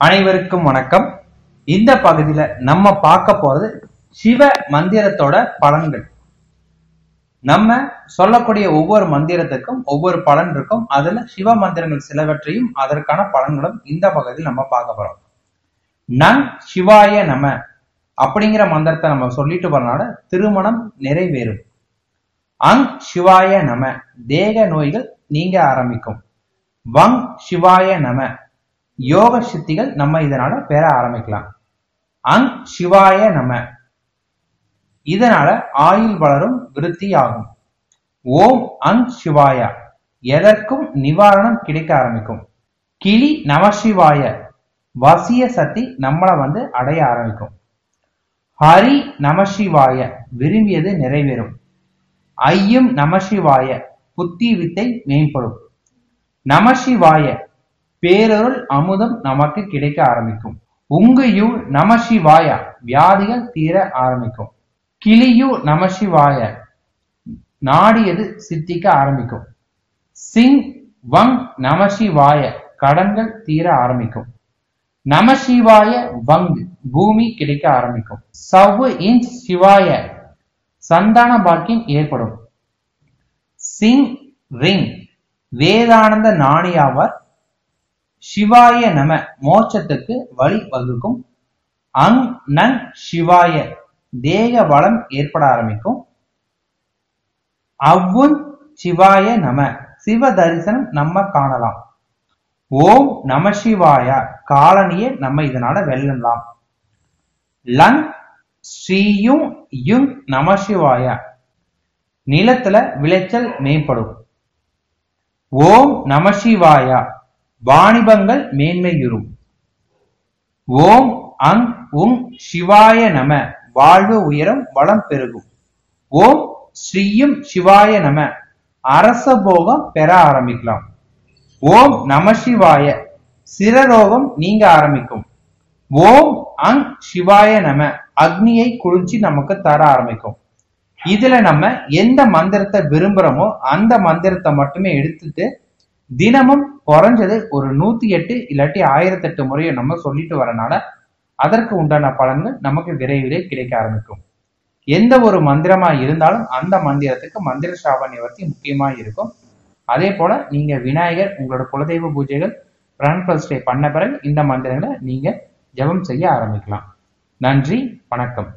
அனைவருக்கும் வணக்கம். இந்த பகுதியில நம்ம பார்க்க போறது சிவ மந்திரத்தோட பலன்கள். நம்ம சொல்லக்கூடிய ஒவ்வொரு மந்திரத்துக்கும் ஒவ்வொரு பலன் இருக்கும். அதுல சிவ மந்திரங்கள் சிலவற்றையும் அதற்கான பலன்களும் இந்த பகுதியில் நம்ம பார்க்க போறோம். நன் சிவாய நம அப்படிங்கிற மந்திரத்தை நம்ம சொல்லிட்டு வரனால திருமணம் நிறைவேறும். அங் சிவாய நம தேக நோய்கள் நீங்க ஆரம்பிக்கும். வங் சிவாய நம யோக சித்திகள் நம்ம இதனால பெற ஆரம்பிக்கலாம். அங் சிவாய நம. இதனால ஆயுள் வளரும் விருத்தி ஆகும் ஓம் அங் சிவாயா. எதற்கும் நிவாரணம் கிடைக்க ஆரம்பிக்கும். கிளி நமசிவாய வசிய சக்தி நம்மளை வந்து அடைய ஆரம்பிக்கும். ஹரி நமசிவாய விரும்பியது நிறைவேறும். ஐயும் நமசிவாய புத்தி வித்தை மேம்படும். நமசிவாய பேரருள் அமுதம் நமக்கு கிடைக்க ஆரம்பிக்கும். உங்கையு நமசிவாய வியாதிகள் தீர ஆரம்பிக்கும். கிளியு நமசிவாய நாடியது சித்திக்க ஆரம்பிக்கும். சிங் வங் நமசிவாய கடன்கள் தீர ஆரம்பிக்கும். நமசிவாய வங் பூமி கிடைக்க ஆரம்பிக்கும். சவ்வு இன்ச் சிவாய சந்தான பாக்கியம் ஏற்படும். சிங் ரிங் வேதானந்த ஞானியாவார் சிவாய நம மோட்சத்துக்கு வழி வகுக்கும். அங் நன் சிவாய தேக வளம் ஏற்பட ஆரம்பிக்கும். அவ்வுன் சிவாய நம சிவ தரிசனம் நம்ம காணலாம். ஓம் நம சிவாய காலனியை நம்ம இதனால வெல்லலாம். லங் ஸ்ரீயும் யுங் நம சிவாய நிலத்துல விளைச்சல் மேம்படும். ஓம் நம சிவாயா வாணிபங்கள் மேன்மையுறும். ஓம் அங் உங் சிவாய நம. வாழ்வு உயரம் வளம் பெருகும். ஓம் ஸ்ரீயும் சிவாய நம. அரச போகம் பெற ஆரம்பிக்கலாம். ஓம் நம சிவாய. சிரரோகம் நீங்க ஆரம்பிக்கும். ஓம் அங் சிவாய நம. அக்னியை குளிர்ச்சி நமக்கு தர ஆரம்பிக்கும். இதுல நம்ம எந்த மந்திரத்தை விரும்புறோமோ அந்த மந்திரத்தை மட்டுமே எடுத்துட்டு தினமும் குறைஞ்சது ஒரு நூத்தி எட்டு இல்லாட்டி ஆயிரத்தி எட்டு முறையை நம்ம சொல்லிட்டு வரனால அதற்கு உண்டான பலன்கள் நமக்கு விரைவிலே கிடைக்க ஆரம்பிக்கும். எந்த ஒரு மந்திரமா இருந்தாலும் அந்த மந்திரத்துக்கு மந்திர சாப நிவர்த்தி முக்கியமா இருக்கும். அதே போல நீங்க விநாயகர் உங்களோட குலதெய்வ பூஜைகள் பிரான் டே பண்ண பிறகு இந்த மந்திரங்களை நீங்க ஜெபம் செய்ய ஆரம்பிக்கலாம். நன்றி வணக்கம்.